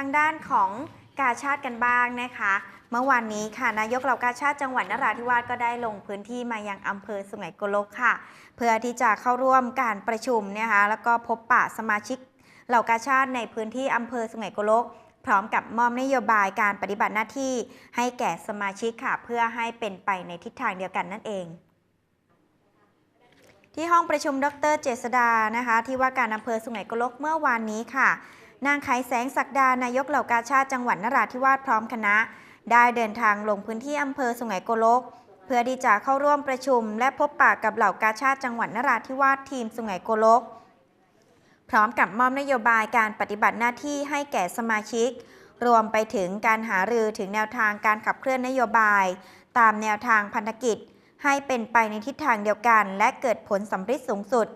างด้านของกาชาติกันบ้างนะคะ เมื่อวานนี้ค่ะนายกเหล่ากาชาติจังหวัดนราธิวาสก็ได้ลงพื้นที่มายังอำเภอสุไหงโกลกค่ะ เพื่อที่จะเข้าร่วมการประชุมนะคะแล้วก็พบปะสมาชิกเหล่ากาชาติในพื้นที่อำเภอสุไหงโกลก พร้อมกับมอบนโยบายการปฏิบัติหน้าที่ให้แก่สมาชิกค่ะ เพื่อให้เป็นไปในทิศทางเดียวกันนั่นเองที่ห้องประชุมดรเจษดานะคะ ที่ว่าการอำเภอสุไหงโกลกเมื่อวานนี้ค่ะ นางไขแสงศักดานายกเหล่ากาชาติจังหวัดนราธิวาสพร้อมคณะ ได้เดินทางลงพื้นที่อำเภอสุไหงโกลก เพื่อที่จะเข้าร่วมประชุม และพบปะกับเหล่ากาชาติจังหวัดนราธิวาสทีมสุไหงโกลก พร้อมกับมอบนโยบายการปฏิบัติหน้าที่ให้แก่สมาชิก รวมไปถึงการหารือถึงแนวทางการขับเคลื่อนนโยบาย ตามแนวทางพันธกิจ ให้เป็นไปในทิศทางเดียวกัน และเกิดผลสำเร็จสูงสุด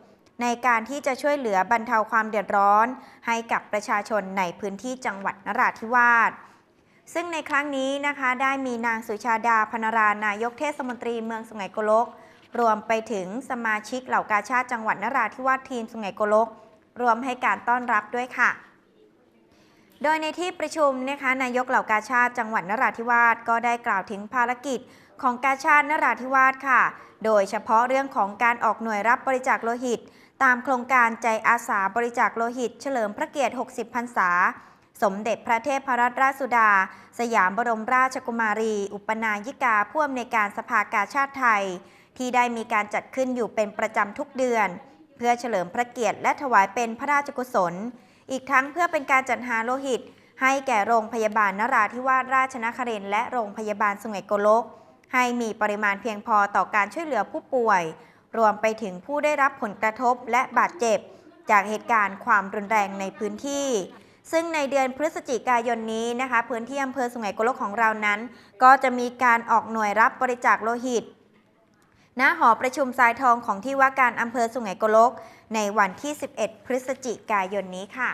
ในการที่จะช่วยเหลือบรรเทาความเดือดร้อน ให้กับประชาชนในพื้นที่จังหวัดนราธิวาสซึ่งในครั้งนี้นะคะได้มีนางสุชาดาพนรานายกเทศมนตรีเมืองสุไหงโกลก รวมไปถึงสมาชิกเหล่ากาชาติจังหวัดนราธิวาสทีมสุไหงโกลก รวมให้การต้อนรับด้วยค่ะ โดยในที่ประชุมนะคะนายกเหล่ากาชาติจังหวัดนราธิวาสก็ได้กล่าวถึงภารกิจ ของกาชาตินราธิวาสค่ะ โดยเฉพาะเรื่องของการออกหน่วยรับบริจาคโลหิต ตามโครงการใจอาสาบริจาคโลหิต เฉลิมพระเกียรติ 60 พรรษา สมเด็จพระเทพรัตนราชสุดา สยามบรมราชกุมารี อุปนายิกาผู้อำนวยการสภากาชาติไทย ที่ได้มีการจัดขึ้นอยู่เป็นประจำทุกเดือน เพื่อเฉลิมพระเกียรติและถวายเป็นพระราชกุศล อีกทั้งเพื่อเป็นการจัดหาโลหิต ให้แก่โรงพยาบาลนราธิวาสราชนครินทร์และโรงพยาบาลสุไหงโกลก ให้มีปริมาณเพียงพอต่อการช่วยเหลือผู้ป่วย รวมไปถึงผู้ได้รับผลกระทบและบาดเจ็บ จากเหตุการณ์ความรุนแรงในพื้นที่ ซึ่งในเดือนพฤศจิกายนนี้นะคะ พื้นที่อำเภอสุไหงโกลกของเรานั้น ก็จะมีการออกหน่วยรับบริจาคโลหิตณหอประชุมทรายทองของที่ว่าการอำเภอสุไหงโกลก ในวันที่ 11 พฤศจิกายนนี้ค่ะ